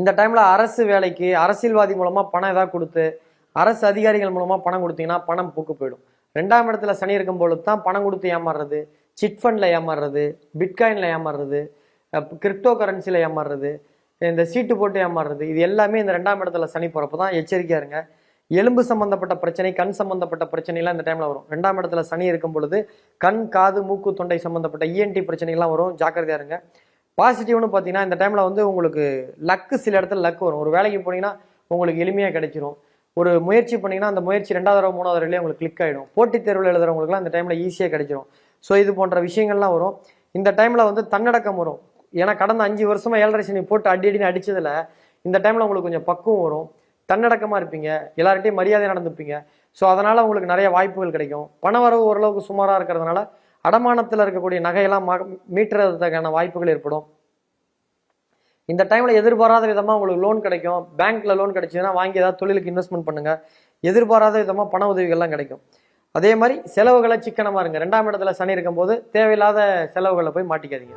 இந்த டைம்ல அரசு வேலைக்கு அரசியல்வாதி மூலமா பணம் ஏதாவது கொடுத்து அரசு அதிகாரிகள் மூலமா பணம் கொடுத்தீங்கன்னா பணம் பூக்கு போயிடும். ரெண்டாம் இடத்துல சனி இருக்கும் பொழுது தான் பணம் கொடுத்து ஏமாறுறது சிட் ஃபண்ட்ல ஏமாறுறது பிட்காயின்ல ஏமாறுறது கிரிப்டோ கரன்சில ஏமாறுறது இந்த சீட்டு போட்டு ஏமாறுறது இது எல்லாமே இந்த ரெண்டாம் இடத்துல சனி போறப்ப தான் எச்சரிக்கையா இருங்க. எலும்பு சம்பந்தப்பட்ட பிரச்சனை கண் சம்பந்தப்பட்ட பிரச்சனைலாம் இந்த டைம்ல வரும். ரெண்டாம் இடத்துல சனி இருக்கும் பொழுது கண் காது மூக்கு தொண்டை சம்பந்தப்பட்ட இஎன்டி பிரச்சனைகள்லாம் வரும். ஜாக்கிரதையா இருங்க. பாசிட்டிவ்னு பார்த்தீங்கன்னா இந்த டைமில் வந்து உங்களுக்கு லக்கு சில இடத்துல லக் வரும். ஒரு வேலைக்கு போனீங்கன்னா உங்களுக்கு எளிமையாக கிடைச்சிரும். ஒரு முயற்சி பண்ணீங்கன்னா அந்த முயற்சி ரெண்டாவது தடவை மூணாவது தடவையிலே உங்களுக்கு கிளிக் ஆகிடும் போட்டித் தேர்வில் எழுதுறவங்களுக்குலாம் இந்த டைமில் ஈஸியாக கிடைச்சிரும். ஸோ இது போன்ற விஷயங்கள்லாம் வரும். இந்த டைமில் வந்து தன்னடக்கம் வரும். ஏன்னா கடந்த அஞ்சு வருஷமாக ஏழரை சனி போட்டு அடி அடின்னு அடித்ததில் இந்த டைமில் உங்களுக்கு கொஞ்சம் பக்குவம் வரும். தன்னடக்கமாக இருப்பீங்க. எல்லார்கிட்டையும் மரியாதை நடந்துப்பீங்க. ஸோ அதனால் உங்களுக்கு நிறைய வாய்ப்புகள் கிடைக்கும். பண வரவு ஓரளவுக்கு சுமாராக இருக்கிறதுனால அடமானத்தில் இருக்கக்கூடிய நகையெல்லாம் ம- மீட்டுறதுக்கான வாய்ப்புகள் ஏற்படும். இந்த டைமில் எதிர்பாராத விதமாக உங்களுக்கு லோன் கிடைக்கும். பேங்க்கில் லோன் கிடைச்சதுன்னா வாங்கி ஏதாவது தொழிலுக்கு இன்வெஸ்ட்மெண்ட் பண்ணுங்கள் எதிர்பாராத விதமாக பண உதவிகள்லாம் கிடைக்கும். அதே மாதிரி செலவுகளை சிக்கனமாக இருங்க. ரெண்டாம் இடத்துல சனி இருக்கும்போது தேவையில்லாத செலவுகளை போய் மாட்டிக்காதீங்க.